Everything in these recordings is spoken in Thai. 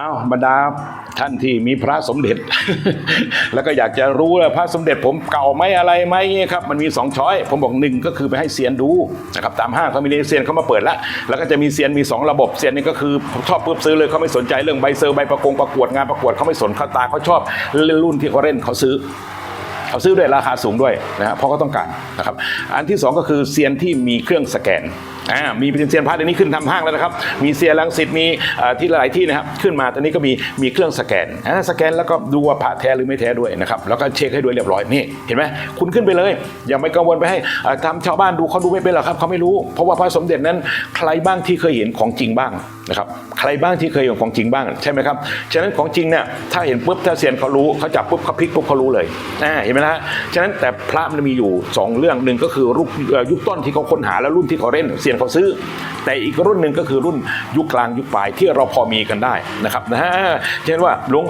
อ้าวบรรดาท่านที่มีพระสมเด็จ แล้วก็อยากจะรู้ว่าพระสมเด็จผมเก่าไหมอะไรไหมเนี่ยครับมันมีสองช้อย ผมบอกหนึ่งก็คือไปให้เซียนดูนะครับตามห้างเขามีเซียนเขามาเปิดแล้วแล้วก็จะมีเซียนมีสองระบบเซียนนี่ก็คือชอบปุ๊บซื้อเลยเขาไม่สนใจเรื่องใบเซอร์ใบประกงประกวดงานประกวดเขาไม่สนเขาตาเขาชอบรุ่นที่เขาเล่นเขาซื้อเขาซื้อด้วยราคาสูงด้วยนะฮะเพราะเขาต้องการนะครับอันที่สองก็คือเซียนที่มีเครื่องสแกน อ่ามีเป็นเซียนพาร์ทอันนี้ขึ้นทำห้างแล้วนะครับ มีเซียนลังสิตมีที่หลายที่นะครับขึ้นมาตอนนี้ก็มีมีเครื่องสแกนอ่าสแกนแล้วก็ดูว่าพระแท้หรือไม่แท้ด้วยนะครับแล้วก็เช็คให้ด้วยเรียบร้อยนี่เห็นไหมคุณขึ้นไปเลย อย่าไปกังวลไปให้เอ่อทำชาวบ้านดูเขาดูไม่เป็นหรอกครับเขาไม่รู้ เพราะว่าพระสมเด็จนั้นใครบ้างที่เคยเห็นของจริงบ้าง นะครับใครบ้างที่เคยเห็นของจริงบ้างใช่ไหมครับฉะนั้นของจริงเนี่ยถ้าเห็นปุ๊บถ้าเซียนเขารู้เขาจับปุ๊บเขาพลิกปุ๊บเขารู้เลยอ่าเห็นไหมนะฮะฉะนั้นแต่พระมันมีอยู่สองเรื่องหนึ่งก็คือรุ่นยุคต้นที่เขาค้นหาและรุ่นที่เขาเล่นเซียนเขาซื้อ แต่อีกรุ่นหนึ่งก็คือรุ่นยุคกลางยุคปลายที่เราพอมีกันได้นะครับนะฮะเช่นว่าหลวง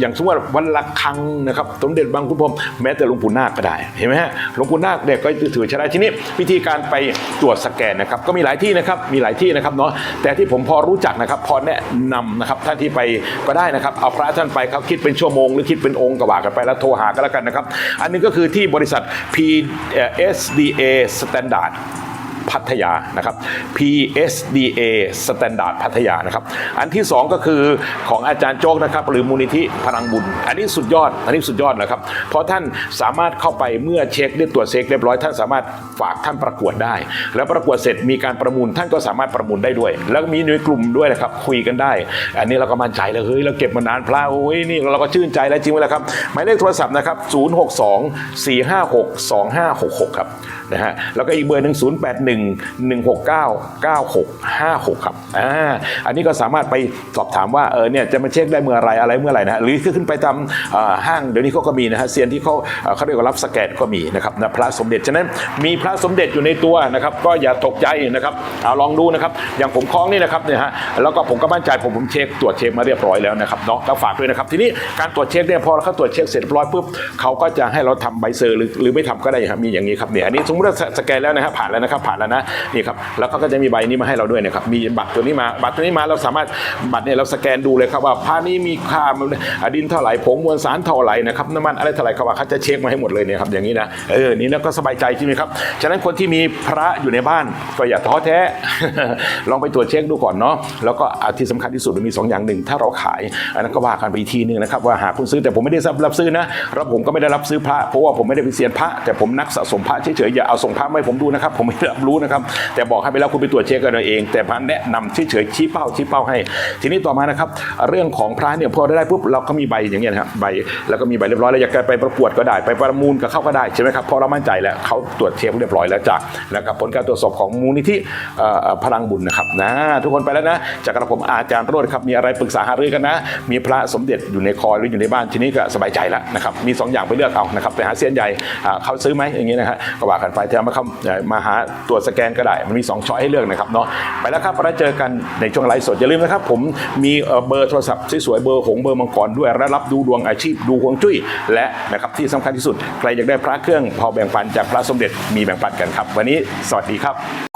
อย่างสมมติว่าวันละครังนะครับสมเด็จบางขุนพรมแม้แต่หลวงปู่นาคก็ได้เห็นไหมฮะหลวงปู่นาคเนี่ยก็ถือใช้ได้ทีนี้วิธีการไปตรวจสแกนนะครับก็มีหลายที่นะครับมีหลายที่นะครับเนาะแต่ที่ผมพอรู้จักนะครับ พอแนะนำนะครับท่านที่ไปก็ได้นะครับ เอาพระท่านไปเขาคิดเป็นชั่วโมง หรือคิดเป็นองค์ก็ว่ากันไปแล้วโทรหากันแล้วกันนะครับ อันนี้ก็คือที่บริษัท PSDA Standard พัทยานะครับ PSDA Standard พัทยานะครับอันที่สองก็คือของอาจารย์โจ๊กนะครับหรือมูลนิธิพลังบุญ อันนี้สุดยอดอันนี้สุดยอดนะครับ เพราะท่านสามารถเข้าไปเมื่อเช็คเรียบตรวจเช็คเรียบร้อยท่านสามารถฝากท่านประกวดได้ แล้วประกวดเสร็จมีการประมูลท่านก็สามารถประมูลได้ด้วย แล้วมีในกลุ่มด้วยนะครับคุยกันได้ อันนี้เราก็มั่นใจเลยเฮ้ยเราเก็บมานานพลาโอ้ยนี่เราก็ชื่นใจแล้วจริงไหมล่ะครับหมายเลขโทรศัพท์นะครับ062 456 2566ครับนะฮะแล้วก็อีกเบอร์หนึ่ง081 169 9656 ครับอ่าอันนี้ก็สามารถไปสอบถามว่าเออเนี่ยจะมาเช็คได้เมื่อไรอะไรเมื่อไรนะหรือขึ้นไปตามห้างเดี๋ยวนี้เขาก็มีนะฮะเซียนที่เขาเขาเรียกว่ารับสแกนก็มีนะครับนะพระสมเด็จฉะนั้นมีพระสมเด็จอยู่ในตัวนะครับก็อย่าตกใจนะครับเอาลองดูนะครับอย่างผมคล้องนี่นะครับเนี่ยฮะแล้วก็ผมก็มั่นใจผมผมเช็คตรวจเช็คมาเรียบร้อยแล้วนะครับเนาะก็ฝากด้วยนะครับทีนี้การตรวจเช็คเนี่ยพอเขาตรวจเช็คเสร็จเรียบร้อยปุ๊บเขาก็จะให้เราทำใบเซอร์หรือหรือไม่ทำก็ได้ครับมีอย่างนี้ครับเนี่ยอันนี้สมมติว่าสแกนแล้วนะครับผ่านแล้วนะครับผ่านแล้วนะนี่ครับแล้วเขาก็จะมีใบนี้มาให้เราด้วยนะครับมีบัตรตัวนี้มาบัตรตัวนี้มาเราสามารถบัตรเนี่ยเราสแกนดูเลยครับว่าผ้านี้มีค่าอดินเท่าไหร่ผงมวลสารเท่าไหร่นะครับน้ำมันอะไรเท่าไหร่เขาว่าเขาจะเช็คมาให้หมดเลยเนี่ยครับอย่างนี้นะเออนี่แล้วก็สบายใจใช่ไหมครับฉะนั้นคนที่มีพระอยู่ในบ้านก็อย่าท้อแท้ ลองไปตรวจเช็คดูก่อนเนาะแล้วก็ที่สำคัญที่สุดมันมีสองอย่างหนึ่งถ้าเราขายอันนั้นก็ว่ากันไปอีกทีหนึงนะครับว่าหากคุณซื้อแต่ผมไม่ได้รับซื้อนะแล้วผมก็ไม่ได้รับซื้อพระเพราะว่าผมไม่ได้เป็นเซียนพระแต่ผมนักสะสมพระเฉยๆอย่าเอาส่งพระมาให้ผมดูนะครับผมไม่รับรูนะครับ แต่บอกให้ไปแล้วคุณไปตรวจเช็คกันเอาเอง แต่พันแนะนำเฉยๆชี้เป้าชี้เป้าให้ ทีนี้ต่อมานะครับ เรื่องของพระเนี่ยพอได้ปุ๊บเราก็มีใบอย่างเงี้ยนะครับใบแล้วก็มีใบเรียบร้อยแล้วอยากไปประกวดก็ได้ไปประมูลกับเขาก็ได้ใช่ไหมครับพราะเรามั่นใจแล้วเขาตรวจเช็คเรียบร้อยแล้วจากนะครับผลการตรวจสอบของมูลนิธิพลังบุญนะครับนะทุกคนไปแล้วนะจากกระผมอาจารย์โรดครับมีอะไรปรึกษาหารือกันนะ มีพระสมเด็จอยู่ในคอหรืออยู่ในบ้านทีนี้ก็สบายใจแล้วนะครับมีสองอย่างไปเลือกเอานะครับไปหาเซียนใหญ่เขาซื้อไหมอย่างนี้ยนะฮะก็ว่ากันไปถ้ามาเข้าเอ่อมาหาตรวดสแกนก็ได้ มันมี2ช้อยให้เลือกนะครับเนาะไปแล้วครับแล้วเจอกันในช่วงไลฟ์สดอย่าลืมนะครับ ผมมีเบอร์โทรศัพท์สวยๆเบอร์หงเบอร์มังกรด้วยและรับดูดวงอาชีพดูฮวงจุ้ย และนะครับที่สำคัญที่สุดใครอยากได้พระเครื่องพอแบ่งปันจากพระสมเด็จมีแบ่งปันกันครับ วันนี้สวัสดีครับ